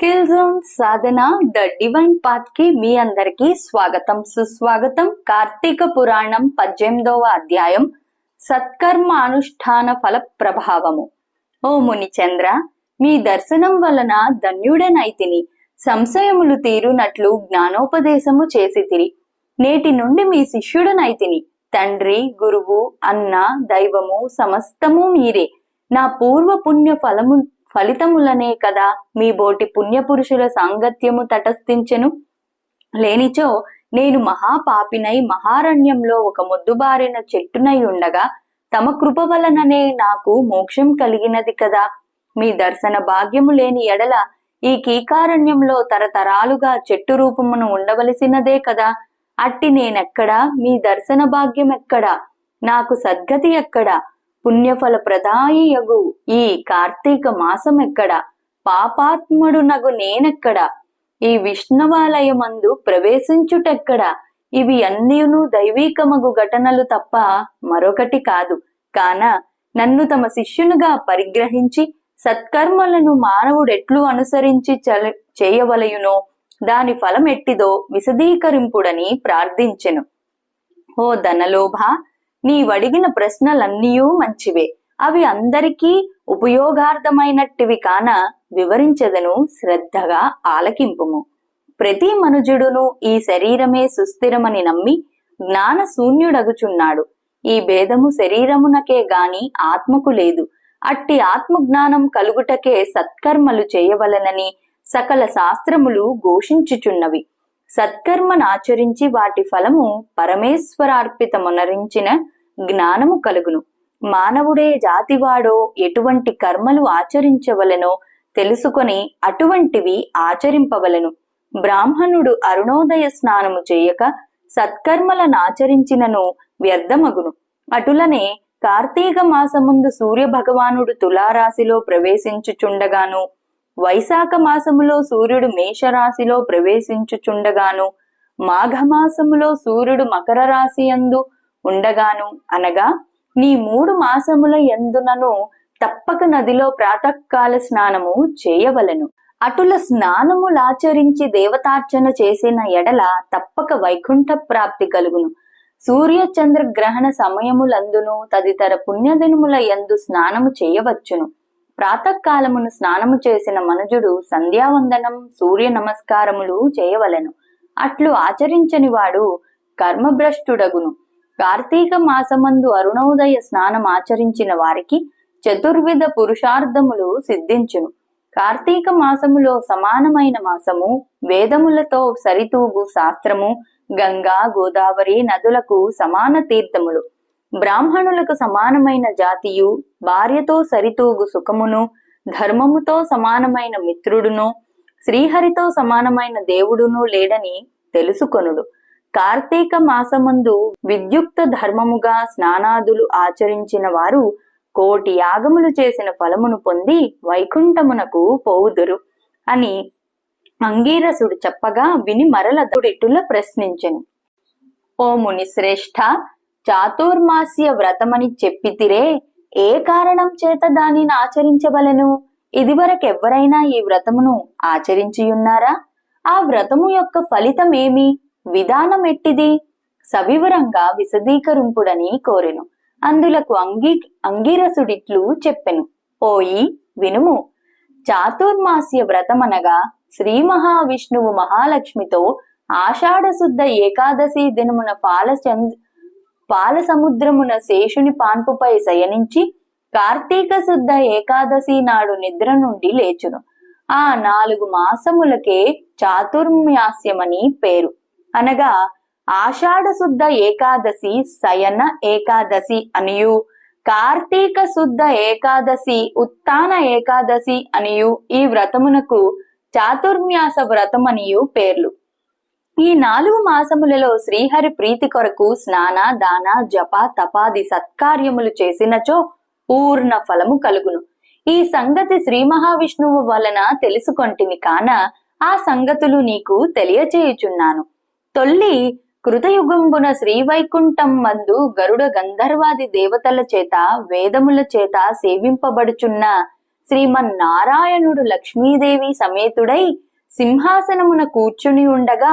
Skill zone Sadhana the divine పాత్కి మీ అందరికి స్వాగతం. సుస్వాగతం. కార్తీక పురాణం పద్దెనిమిదవ అధ్యాయం సత్కర్మ అనుష్ఠాన ఫల ప్రభావము. ఓ మునిచంద్ర మీ దర్శనం వలన ధన్యుడనైతిని సంశయములు తీరునట్లు జ్ఞానోపదేశము చేసితిరి. నేటి నుండి మీ శిష్యుడనైతిని. తండ్రి గురువు అన్న దైవము సమస్తము మీరే. నా పూర్వ పుణ్య ఫలము ఫలితములనే కదా మీ బోటి పుణ్యపురుషుల సాంగత్యము తటస్థించెను? లేనిచో నేను మహాపాపినై మహారణ్యంలో ఒక మొద్దుబారిన చెట్టునై ఉండగా తమ కృప వలననే నాకు మోక్షం కలిగినది కదా. మీ దర్శన భాగ్యము లేని ఎడల ఈ కీకారణ్యంలో తరతరాలుగా చెట్టు రూపమును ఉండవలసినదే కదా. అట్టి నేనెక్కడా? మీ దర్శన భాగ్యం ఎక్కడా నాకు సద్గతి ఎక్కడా? పుణ్యఫల ప్రదాయి యగు. ఈ కార్తీక మాసం ఎక్కడ పాపాత్ముడు నగు నేనెక్కడ? ఈ విష్ణువాలయమందు ప్రవేశించుటెక్కడ? ఇవి అన్నీను దైవీకమగు ఘటనలు తప్ప మరొకటి కాదు. కాన నన్ను తమ శిష్యునుగా పరిగ్రహించి సత్కర్మలను మానవుడెట్లు అనుసరించి చల చేయవలయునో? దాని ఫలం ఎట్టిదో విశదీకరింపుడని ప్రార్థించెను. ఓ ధనలోభ నీవడిగిన ప్రశ్నలన్నీయూ మంచివే. అవి అందరికీ ఉపయోగార్థమైనట్టివి కాన వివరించదను శ్రద్ధగా ఆలకింపుము. ప్రతి మనుజుడును ఈ శరీరమే సుస్థిరమని నమ్మి జ్ఞాన శూన్యుడగుచున్నాడు. ఈ భేదము శరీరమునకే గాని ఆత్మకు లేదు. అట్టి ఆత్మజ్ఞానం కలుగుటకే సత్కర్మలు చేయవలనని సకల శాస్త్రములు ఘోషించుచున్నవి. సత్కర్మనాచరించి వాటి ఫలము పరమేశ్వరార్పితమునరించిన జ్ఞానము కలుగును. మానవుడే జాతివాడో ఎటువంటి కర్మలు ఆచరించవలెనో తెలుసుకొని అటువంటివి ఆచరింపవలెను. బ్రాహ్మణుడు అరుణోదయ స్నానము చేయక సత్కర్మలనాచరించినను వ్యర్థమగును. అటులనే కార్తీక మాసముందు సూర్య భగవానుడు తులారాశిలో ప్రవేశించుచుండగాను వైశాఖ మాసములో సూర్యుడు మేషరాశిలో ప్రవేశించుచుండగాను మాఘమాసములో సూర్యుడు మకర రాశి యందు ఉండగాను అనగా నీ మూడు మాసముల ఎందునను తప్పక నదిలో ప్రాతకాల స్నానము చేయవలెను. అటుల స్నానములాచరించి దేవతార్చన చేసిన ఎడల తప్పక వైకుంఠ ప్రాప్తి కలుగును. సూర్య చంద్ర గ్రహణ సమయములందును తదితర పుణ్యదినముల యందు స్నానము చేయవచ్చును. ప్రాతకాలమును స్నానము చేసిన మనుజుడు సంధ్యావందనం సూర్య నమస్కారములు చేయవలెను. అట్లు ఆచరించని వాడు కర్మభ్రష్టుడగును. కార్తీక మాసమందు అరుణోదయ స్నానం ఆచరించిన వారికి చతుర్విధ పురుషార్థములు సిద్ధించును. కార్తీక మాసములో సమానమైన మాసము వేదములతో సరితూగు శాస్త్రము గంగా గోదావరి నదులకు సమాన తీర్థములు. బ్రాహ్మణులకు సమానమైన జాతియు భార్యతో సరితూగు సుఖమును ధర్మముతో సమానమైన మిత్రుడును శ్రీహరితో సమానమైన దేవుడును లేడని తెలుసుకొనుడు. కార్తీక మాసమందు విద్యుక్త ధర్మముగా స్నానాదులు ఆచరించిన వారు కోటి యాగములు చేసిన ఫలమును పొంది వైకుంఠమునకు పోవుదురు అని అంగీరసుడు చెప్పగా విని మరల దుడిటుల ప్రశ్నించెను. ఓ ముని శ్రేష్ఠ చాతుర్మాస్య వ్రతమని చెప్పితిరే ఏ కారణం చేత దానిని ఆచరించవలెను? ఇదివరకెవ్వరైనా ఈ వ్రతమును ఆచరించియున్నారా? ఆ వ్రతము యొక్క ఫలితం ఏమి విధానం ఎట్టిది సవివరంగా విశదీకరింపుడని కోరెను. అందులకు అంగీ అంగీరసుడిట్లు చెప్పెను. పోయి వినుము. చాతుర్మాస్య వ్రతమనగా శ్రీ మహావిష్ణువు మహాలక్ష్మితో ఆషాఢశుద్ధ ఏకాదశి దినమున పాలచంద్ పాల సముద్రమున శేషుని పాన్పుపై శయనించి కార్తీక శుద్ధ ఏకాదశి నాడు నిద్ర నుండి లేచును. ఆ నాలుగు మాసములకే చాతుర్మాస్యమని పేరు. అనగా ఆషాఢ శుద్ధ ఏకాదశి శయన ఏకాదశి అనియు కార్తీక శుద్ధ ఏకాదశి ఉత్తాన ఏకాదశి అనియు ఈ వ్రతమునకు చాతుర్మ్యాస వ్రతమనియు పేర్లు. ఈ నాలుగు మాసములలో శ్రీహరి ప్రీతి కొరకు స్నాన దాన జప తపాది సత్కార్యములు చేసినచో పూర్ణ ఫలము కలుగును. ఈ సంగతి శ్రీ మహావిష్ణువు వలన తెలుసుకొంటివి కాన ఆ సంగతులు నీకు తెలియచేయుచున్నాను. తొల్లి కృతయుగంబున శ్రీవైకుంఠం మందు గరుడ గంధర్వాది దేవతల చేత వేదముల చేత సేవింపబడుచున్న శ్రీమన్నారాయణుడు లక్ష్మీదేవి సమేతుడై సింహాసనమున కూర్చుని ఉండగా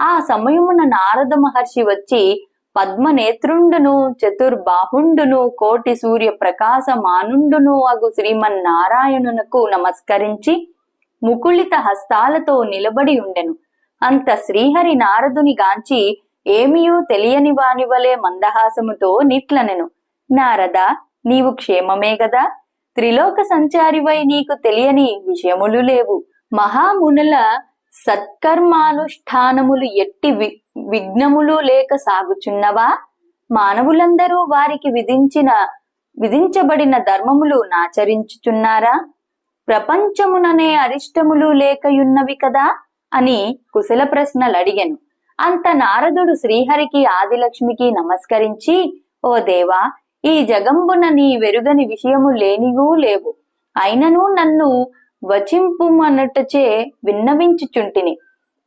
ఆ సమయమున నారద మహర్షి వచ్చి పద్మనేత్రుండును చతుర్బాహుండును కోటి సూర్య ప్రకాశ మానుండును అగు శ్రీమన్నారాయణునకు నమస్కరించి ముకుళిత హస్తాలతో నిలబడి ఉండెను. అంత శ్రీహరి నారదుని గాంచి ఏమియూ తెలియని వానివలే మందహాసముతో నిట్లనెను. నారద నీవు క్షేమమే గదా? త్రిలోక సంచారివై నీకు తెలియని విషయములు లేవు. మహామునుల సత్కర్మానుష్ఠానములు ఎట్టి వి విఘ్నములు లేక సాగుచున్నవా? మానవులందరూ వారికి విధించిన విధించబడిన ధర్మములు నాచరించుచున్నారా? ప్రపంచముననే అరిష్టములు లేకయున్నవి కదా? అని కుశల ప్రశ్నలు అడిగాను అంత నారదుడు శ్రీహరికి ఆదిలక్ష్మికి నమస్కరించి ఓ దేవా ఈ జగంబున నీ వెరుగని విషయము లేనివూ లేవు. అయినను నన్ను వచింపుమనటచే విన్నవించుచుంటిని.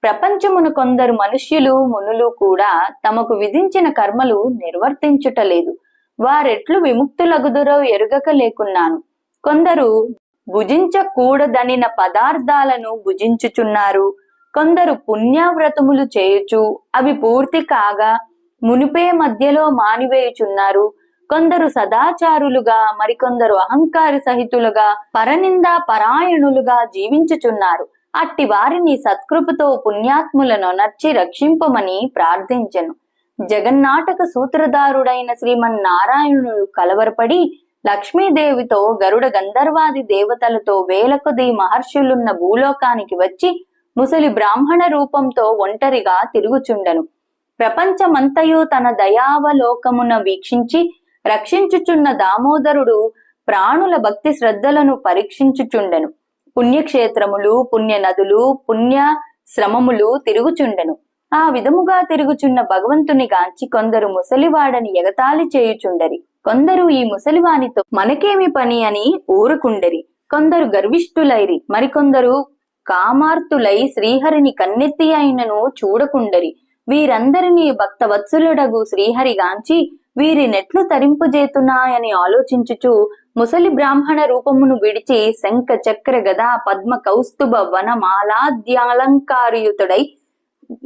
ప్రపంచమును కొందరు మనుష్యులు మునులు కూడా తమకు విధించిన కర్మలు నిర్వర్తించుటలేదు వారెట్లు విముక్తులగుదురో ఎరుగక లేకున్నాను. కొందరు భుజించకూడదనిన పదార్థాలను భుజించుచున్నారు. కొందరు పుణ్యవ్రతములు చేయుచు అవి పూర్తి కాగా మునిపే మధ్యలో మానివేయుచున్నారు. కొందరు సదాచారులుగా మరికొందరు అహంకారి సహితులుగా పరనిందా పరాయణులుగా జీవించుచున్నారు. అట్టి వారిని సత్కృపతో పుణ్యాత్ములను నర్చి రక్షింపమని ప్రార్థించెను. జగన్నాటక సూత్రధారుడైన శ్రీమన్నారాయణుడు కలవరపడి లక్ష్మీదేవితో గరుడ గంధర్వాది దేవతలతో వేల కొద్ది మహర్షులున్న భూలోకానికి వచ్చి ముసలి బ్రాహ్మణ రూపంతో ఒంటరిగా తిరుగుచుండెను. ప్రపంచమంతయు తన దయావలోకమున వీక్షించి రక్షించుచున్న దామోదరుడు ప్రాణుల భక్తి శ్రద్ధలను పరీక్షించుచుండెను. పుణ్యక్షేత్రములు పుణ్య నదులు పుణ్య శ్రమములు తిరుగుచుండెను. ఆ విధముగా తిరుగుచున్న భగవంతుని గాంచి కొందరు ముసలివాడని ఎగతాళి చేయుచుండరి. కొందరు ఈ ముసలివానితో మనకేమి పని అని ఊరుకుండరి. కొందరు గర్విష్ఠులైరి మరికొందరు కామార్తులై శ్రీహరిని కన్నెత్తి అయినను చూడకుండరి. వీరందరినీ భక్తవత్సలుడగు శ్రీహరి గాంచి వీరి నెట్లు తరింపుజేతున్నాయని ఆలోచించుచు ముసలి బ్రాహ్మణ రూపమును విడిచి శంఖ చక్ర గదా పద్మ కౌస్తుభ వనమాలాద్యాలంకారయుతుడై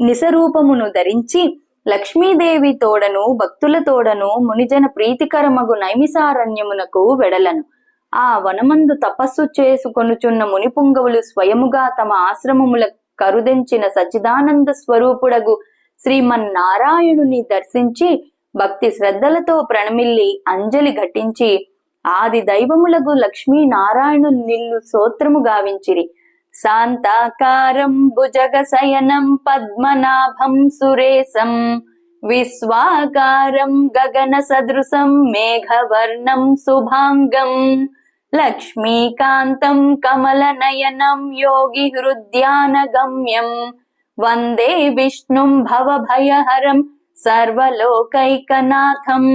నిసరూపమును ధరించి లక్ష్మీదేవి తోడను భక్తుల తోడను మునిజన ప్రీతికరమగు నైమిసారణ్యమునకు వెడలను. ఆ వనమందు తపస్సు చేసుకొనుచున్న మునిపుంగవులు స్వయముగా తమ ఆశ్రమముల కరుదెంచిన సచిదానంద స్వరూపుడగు శ్రీమన్నారాయణుని దర్శించి భక్తి శ్రద్ధలతో ప్రణమిల్లి అంజలి ఘటించి ఆది దైవములగు లక్ష్మీ నారాయణు నిల్లు సోత్రము గావించిరి. శాంతాకారం భుజగశయనం పద్మనాభం సురేశం విశ్వాకారం గగన సదృశం మేఘవర్ణం శుభాంగం లక్ష్మీకాంతం కమలనయనం యోగి హృద్యానగమ్యం వందే విష్ణుం భవభయహరం సర్వలోకైకనాథం.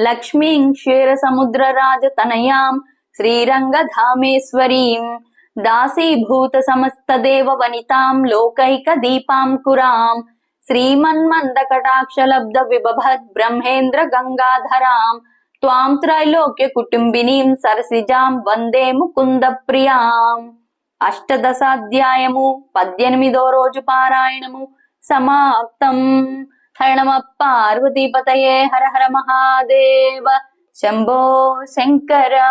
లక్ష్మీం క్షీరసముద్రరాజతనయాం శ్రీరంగధామేశ్వరీం. దాసీభూత సమస్తదేవ వనితాం లోకైక దీపాం కురాం. శ్రీమన్మందకటాక్షలబ్ధ విబభద్ బ్రహ్మేంద్ర గంగాధరాం. త్వాం త్రైలోక్య కుటుంబినీం సరసిజాం వందే ముకుంద ప్రియాం అష్టదశాధ్యాయము పద్దెనిమిదో రోజు పారాయణము సమాప్తం. हर नम पार्वती हर हर महादेव शंभो शंकरा।